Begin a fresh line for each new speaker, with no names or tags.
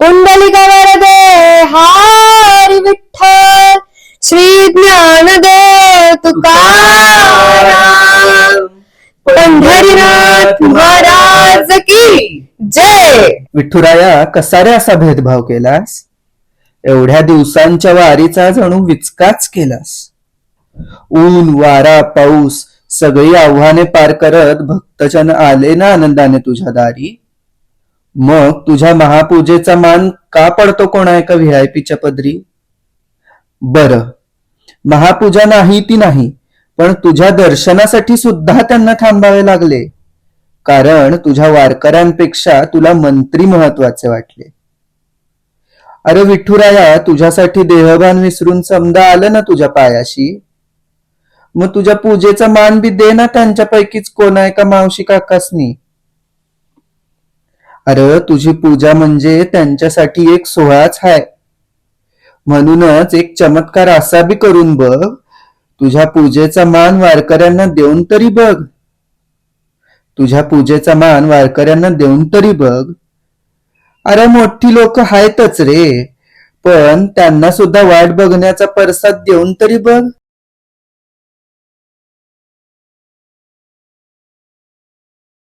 पुंडलिका वरदे हारी विठ्ठल श्री ज्ञानदेव तुकाराम पंढरीनाथ महाराज की जय
विठुराया कसा रे असा भेदभाव केलास? एवढ्या दिवसांच्या वारीचा जणू विचकाच केलास? ऊन वारा पाऊस सगळी आव्हाने पार करत भक्तजन आले ना आनंदाने तुझ्या दारी? मग तुझ्या महापूजेचा मान का पडतो कोणा एका व्हीआयपीच्या पदरी? बर. महापूजा नाही ती नाही पण तुझ्या दर्शनासाठी सुद्धा त्यांना थांबावे लागले. कारण तुझ्या वारकऱ्यांपेक्षा तुला मंत्री महत्त्वाचे वाटले. अरे विठुराया तुझ्यासाठी देहभान विसरून समजा आलं ना तुझ्या पायाशी? मग तुझ्या पूजेचा मान बी दे ना त्यांच्यापैकीच कोणा एका मावशी काकासनी. अरे तुझी पूजा म्हणजे त्यांच्यासाठी एक सोहळाच आहे म्हणूनच एक चमत्कार असा बी करून बघ तुझ्या पूजेचा मान वारकऱ्यांना देऊन तरी बघ. तुझ्या पूजेचा मान वारकऱ्यांना देऊन तरी बघ. अरे मोठी लोक आहेतच रे पण त्यांना सुद्धा वाट बघण्याचा परसाद देऊन तरी बघ.